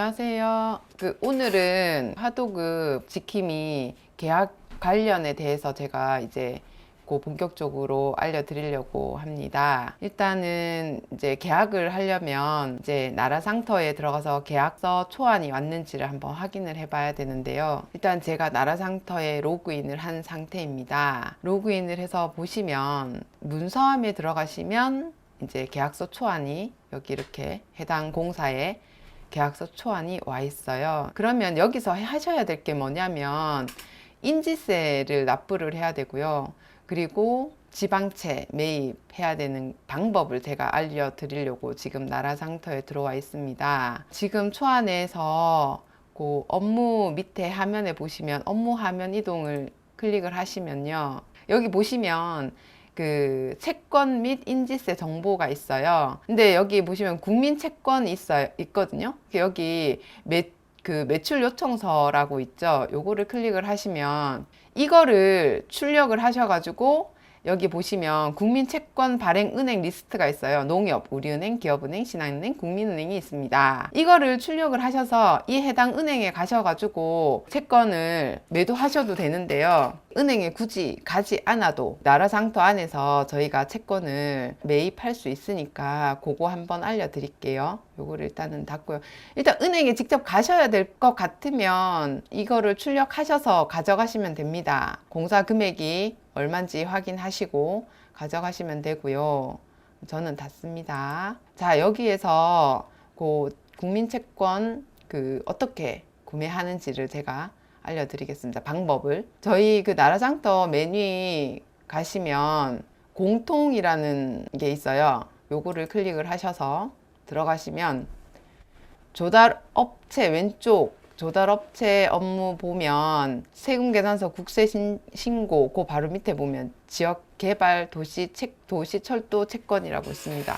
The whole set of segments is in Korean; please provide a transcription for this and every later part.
안녕하세요. 그 오늘은 하도급 지킴이 계약 관련에 대해서 제가 이제 그 본격적으로 알려드리려고 합니다. 일단은 이제 계약을 하려면 이제 나라 상터에 들어가서 계약서 초안이 왔는지를 한번 확인을 해봐야 되는데요. 일단 제가 나라 상터에 로그인을 한 상태입니다. 로그인을 해서 보시면 문서함에 들어가시면 이제 계약서 초안이 여기 이렇게 해당 공사에 계약서 초안이 와 있어요. 그러면 여기서 하셔야 될 게 뭐냐면 인지세를 납부를 해야 되고요. 그리고 지방채 매입해야 되는 방법을 제가 알려드리려고 지금 나라상터에 들어와 있습니다. 지금 초안에서 그 업무 밑에 화면에 보시면 업무 화면 이동을 클릭을 하시면요. 여기 보시면 그 채권 및 인지세 정보가 있어요. 근데 여기 보시면 국민 채권이 있어요. 있거든요. 여기 매, 그 매출 요청서라고 있죠. 요거를 클릭을 하시면 이거를 출력을 하셔가지고 여기 보시면 국민 채권 발행 은행 리스트가 있어요. 농협, 우리은행, 기업은행, 신한은행, 국민은행이 있습니다. 이거를 출력을 하셔서 이 해당 은행에 가셔가지고 채권을 매도하셔도 되는데요. 은행에 굳이 가지 않아도 나라상터 안에서 저희가 채권을 매입할 수 있으니까 그거 한번 알려드릴게요. 요거를 일단은 닫고요. 일단 은행에 직접 가셔야 될 것 같으면 이거를 출력하셔서 가져가시면 됩니다. 공사 금액이 얼마인지 확인하시고 가져가시면 되고요. 저는 닫습니다. 자, 여기에서 그 국민채권 그 어떻게 구매하는지를 제가 알려드리겠습니다. 방법을. 저희 그 나라장터 메뉴 가시면 공통이라는 게 있어요. 요거를 클릭을 하셔서 들어가시면 조달업체 왼쪽 조달업체 업무 보면 세금계산서 국세신고 그 바로 밑에 보면 지역개발 도시 책 도시 철도 채권이라고 있습니다.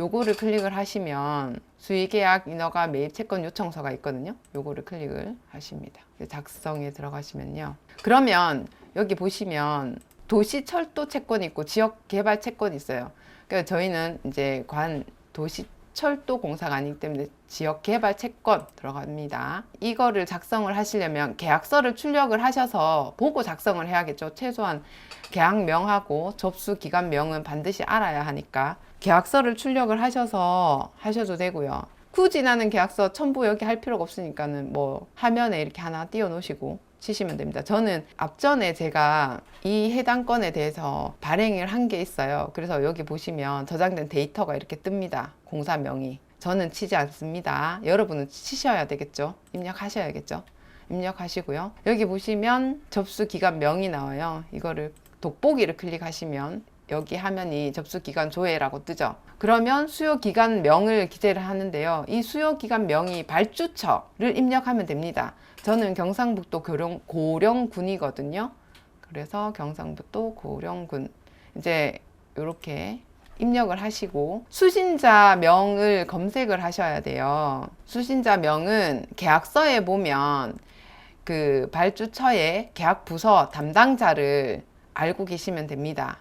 요거를 클릭을 하시면 수의계약 인허가 매입 채권 요청서가 있거든요. 요거를 클릭을 하십니다. 작성에 들어가시면요. 그러면 여기 보시면 도시 철도 채권이 있고 지역 개발 채권이 있어요. 그러니까 저희는 이제 관 도시 철도 공사가 아니기 때문에 지역 개발 채권 들어갑니다. 이거를 작성을 하시려면 계약서를 출력을 하셔서 보고 작성을 해야겠죠. 최소한 계약명하고 접수 기간명은 반드시 알아야 하니까 계약서를 출력을 하셔서 하셔도 되고요. 굳이 나는 계약서 첨부 여기 할 필요가 없으니까는 뭐 화면에 이렇게 하나 띄워 놓으시고 치시면 됩니다. 저는 앞전에 제가 이 해당 건에 대해서 발행을 한 게 있어요. 그래서 여기 보시면 저장된 데이터가 이렇게 뜹니다. 공사명이. 저는 치지 않습니다. 여러분은 치셔야 되겠죠. 입력하셔야겠죠. 입력하시고요. 여기 보시면 접수 기간 명이 나와요. 이거를 돋보기를 클릭하시면 여기 화면이 접수 기간 조회라고 뜨죠. 그러면 수요 기간 명을 기재를 하는데요. 이 수요 기간 명이 발주처를 입력하면 됩니다. 저는 경상북도 고령, 고령군이거든요. 그래서 경상북도 고령군 이제 이렇게 입력을 하시고 수신자 명을 검색을 하셔야 돼요. 수신자 명은 계약서에 보면 그 발주처의 계약 부서 담당자를 알고 계시면 됩니다.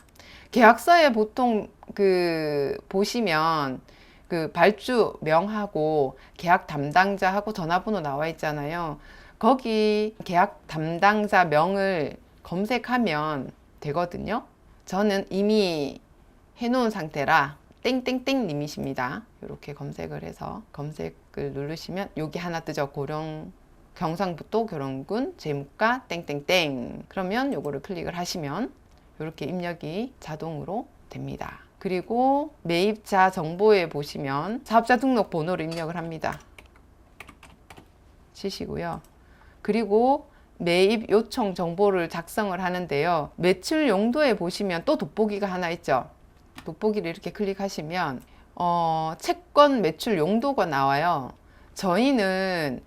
계약서에 보통 그 보시면 그 발주 명하고 계약 담당자하고 전화번호 나와 있잖아요. 거기 계약 담당자 명을 검색하면 되거든요. 저는 이미 해놓은 상태라 땡땡땡 님이십니다. 이렇게 검색을 해서 검색을 누르시면 여기 하나 뜨죠. 고령 경상북도 교령군 재무과 땡땡땡 그러면 요거를 클릭을 하시면 이렇게 입력이 자동으로 됩니다. 그리고 매입자 정보에 보시면 사업자 등록 번호를 입력을 합니다. 치시고요. 그리고 매입 요청 정보를 작성을 하는데요. 매출 용도에 보시면 또 돋보기가 하나 있죠. 돋보기를 이렇게 클릭하시면 어, 채권 매출 용도가 나와요. 저희는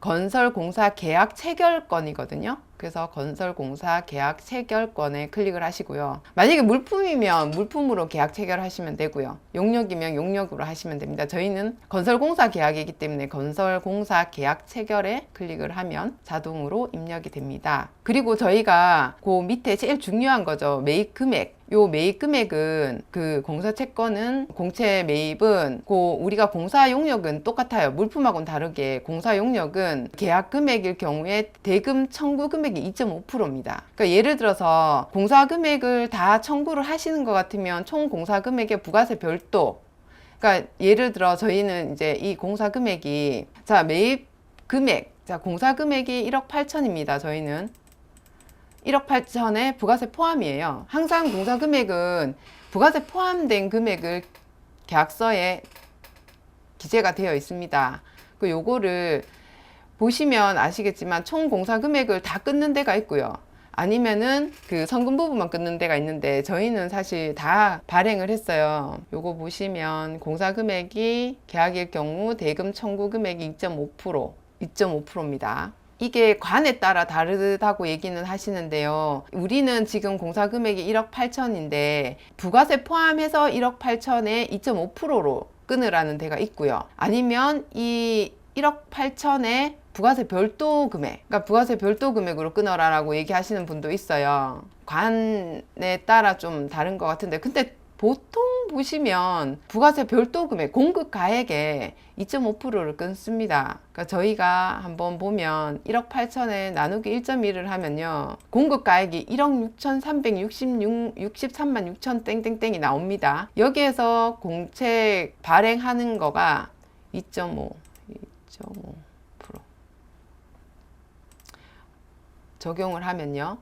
건설공사 계약 체결권이거든요. 그래서 건설공사 계약 체결권에 클릭을 하시고요. 만약에 물품이면 물품으로 계약 체결하시면 되고요. 용역이면 용역으로 하시면 됩니다. 저희는 건설공사 계약이기 때문에 건설공사 계약 체결에 클릭을 하면 자동으로 입력이 됩니다. 그리고 저희가 그 밑에 제일 중요한 거죠. 매입 금액. 요 매입 금액은 그 공사 채권은 공채 매입은 고 우리가 공사 용역은 똑같아요. 물품하고는 다르게 공사 용역은 계약 금액일 경우에 대금 청구 금액이 2.5%입니다. 그러니까 예를 들어서 공사 금액을 다 청구를 하시는 것 같으면 총 공사 금액의 부가세 별도 그러니까 예를 들어 저희는 이제 이 공사 금액이 자 매입 금액 자 공사 금액이 1억 8천입니다. 저희는 1억 8천에 부가세 포함이에요. 항상 공사 금액은 부가세 포함된 금액을 계약서에 기재가 되어 있습니다. 그 요거를 보시면 아시겠지만 총 공사 금액을 다 끊는 데가 있고요. 아니면은 그 성금 부분만 끊는 데가 있는데 저희는 사실 다 발행을 했어요. 요거 보시면 공사 금액이 계약일 경우 대금 청구 금액이 2.5% 2.5%입니다. 이게 관에 따라 다르다고 얘기는 하시는데요. 우리는 지금 공사 금액이 1억 8천인데 부가세 포함해서 1억 8천에 2.5%로 끊으라는 데가 있고요. 아니면 이 1억 8천에 부가세 별도 금액, 그러니까 부가세 별도 금액으로 끊어라라고 얘기하시는 분도 있어요. 관에 따라 좀 다른 것 같은데, 근데 보통 보시면 부가세 별도 금액, 공급 가액에 2.5%를 끊습니다. 그러니까 저희가 한번 보면 1억 8천에 나누기 1.1을 하면요. 공급 가액이 1억 6,366, 63만 6천 땡땡땡이 나옵니다. 여기에서 공채 발행하는 거가 2.5, 2.5%. 적용을 하면요.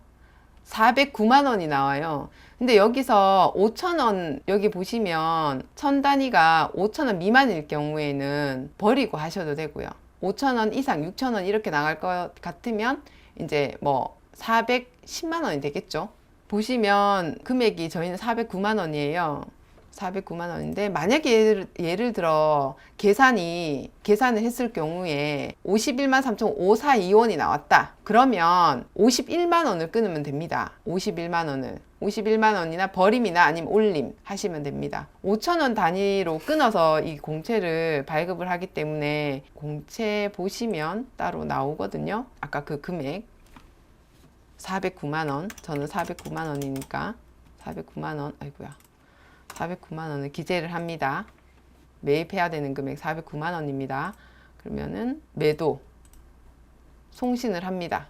409만 원이 나와요. 근데 여기서 5천 원 여기 보시면 천 단위가 5천 원 미만일 경우에는 버리고 하셔도 되고요. 5천 원 이상 6천 원 이렇게 나갈 것 같으면 이제 뭐 410만 원이 되겠죠. 보시면 금액이 저희는 409만 원이에요. 409만 원인데 만약에 예를, 예를 들어 계산이 계산을 했을 경우에 51만 3,542원이 나왔다. 그러면 51만 원을 끊으면 됩니다. 51만 원을. 51만 원이나 버림이나 아니면 올림 하시면 됩니다. 5천 원 단위로 끊어서 이 공채를 발급을 하기 때문에 공채 보시면 따로 나오거든요. 아까 그 금액 409만 원. 저는 409만 원이니까 409만 원. 아이고야. 409만 원을 기재를 합니다. 매입해야 되는 금액 409만 원입니다. 그러면은 매도 송신을 합니다.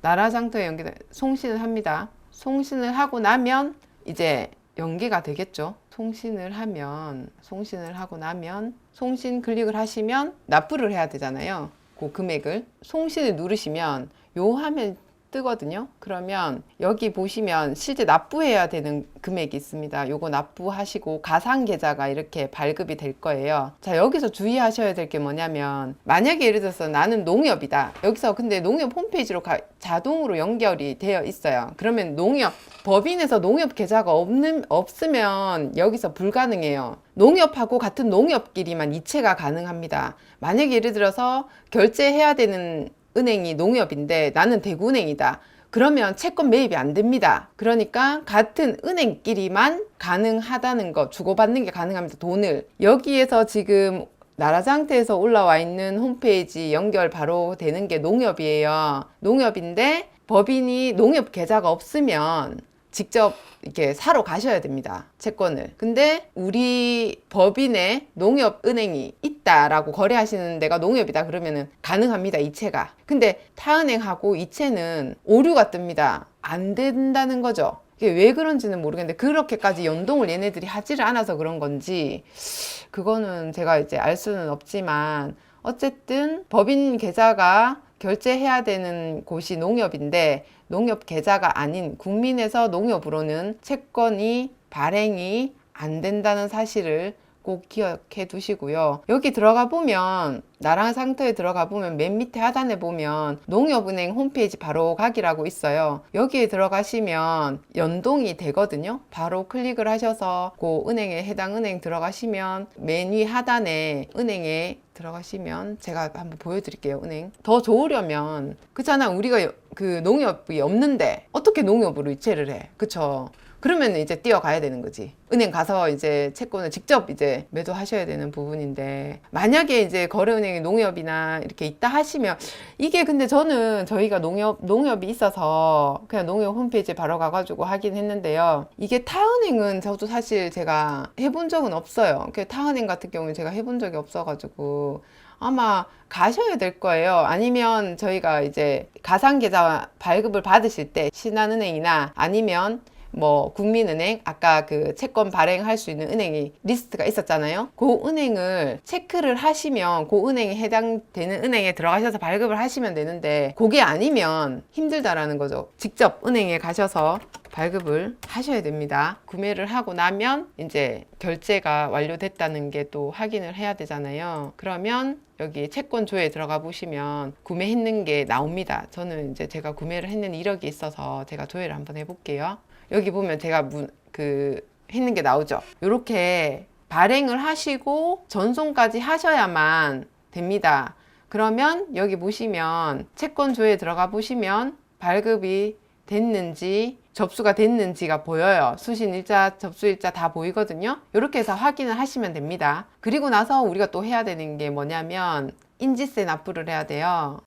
나라장터에 연기 송신을 합니다. 송신을 하고 나면 이제 연기가 되겠죠. 송신을 하면 송신을 하고 나면 송신 클릭을 하시면 납부를 해야 되잖아요. 그 금액을 송신을 누르시면 요 화면 뜨거든요. 그러면 여기 보시면 실제 납부해야 되는 금액이 있습니다. 요거 납부하시고 가상 계좌가 이렇게 발급이 될 거예요. 자, 여기서 주의하셔야 될 게 뭐냐면 만약에 예를 들어서 나는 농협이다. 여기서 근데 농협 홈페이지로 가- 자동으로 연결이 되어 있어요. 그러면 농협 법인에서 농협 계좌가 없는 없으면 여기서 불가능해요. 농협하고 같은 농협끼리만 이체가 가능합니다. 만약에 예를 들어서 결제해야 되는 은행이 농협인데 나는 대구은행이다. 그러면 채권 매입이 안 됩니다. 그러니까 같은 은행끼리만 가능하다는 거, 주고받는 게 가능합니다. 돈을. 여기에서 지금 나라장터에서 올라와 있는 홈페이지 연결 바로 되는 게 농협이에요. 농협인데 법인이 농협 계좌가 없으면 직접 이렇게 사러 가셔야 됩니다. 채권을. 근데 우리 법인에 농협은행이 있다라고 거래하시는 데가 농협이다 그러면은 가능합니다. 이체가. 근데 타은행하고 이체는 오류가 뜹니다. 안 된다는 거죠. 이게 왜 그런지는 모르겠는데 그렇게까지 연동을 얘네들이 하지를 않아서 그런 건지 그거는 제가 이제 알 수는 없지만 어쨌든 법인 계좌가 결제해야 되는 곳이 농협인데 농협 계좌가 아닌 국민에서 농협으로는 채권이 발행이 안 된다는 사실을 꼭 기억해 두시고요. 여기 들어가 보면 나랑 상터에 들어가 보면 맨 밑에 하단에 보면 농협은행 홈페이지 바로 가기라고 있어요. 여기에 들어가시면 연동이 되거든요. 바로 클릭을 하셔서 그 은행에 해당 은행 들어가시면 맨 위 하단에 은행에 들어가시면 제가 한번 보여드릴게요. 은행 더 좋으려면 그잖아 우리가 그 농협이 없는데 어떻게 농협으로 이체를 해? 그쵸? 그러면 이제 뛰어가야 되는 거지. 은행 가서 이제 채권을 직접 이제 매도하셔야 되는 부분인데 만약에 이제 거래은행이 농협이나 이렇게 있다 하시면 이게 근데 저는 저희가 농협 농협이 있어서 그냥 농협 홈페이지에 바로 가가지고 하긴 했는데요. 이게 타은행은 저도 사실 제가 해본 적은 없어요. 그 타은행 같은 경우는 제가 해본 적이 없어가지고 아마 가셔야 될 거예요. 아니면 저희가 이제 가상계좌 발급을 받으실 때 신한은행이나 아니면 뭐 국민은행 아까 그 채권 발행할 수 있는 은행이 리스트가 있었잖아요. 그 은행을 체크를 하시면 그 은행에 해당되는 은행에 들어가셔서 발급을 하시면 되는데 그게 아니면 힘들다라는 거죠. 직접 은행에 가셔서 발급을 하셔야 됩니다. 구매를 하고 나면 이제 결제가 완료됐다는 게 또 확인을 해야 되잖아요. 그러면 여기 채권 조에 들어가 보시면 구매했는 게 나옵니다. 저는 이제 제가 구매를 했는 이력이 있어서 제가 조회를 한번 해볼게요. 여기 보면 제가 문, 그 했는 게 나오죠. 이렇게 발행을 하시고 전송까지 하셔야만 됩니다. 그러면 여기 보시면 채권 조에 들어가 보시면 발급이 됐는지 접수가 됐는지가 보여요. 수신 일자, 접수 일자 다 보이거든요. 이렇게 해서 확인을 하시면 됩니다. 그리고 나서 우리가 또 해야 되는 게 뭐냐면 인지세 납부를 해야 돼요.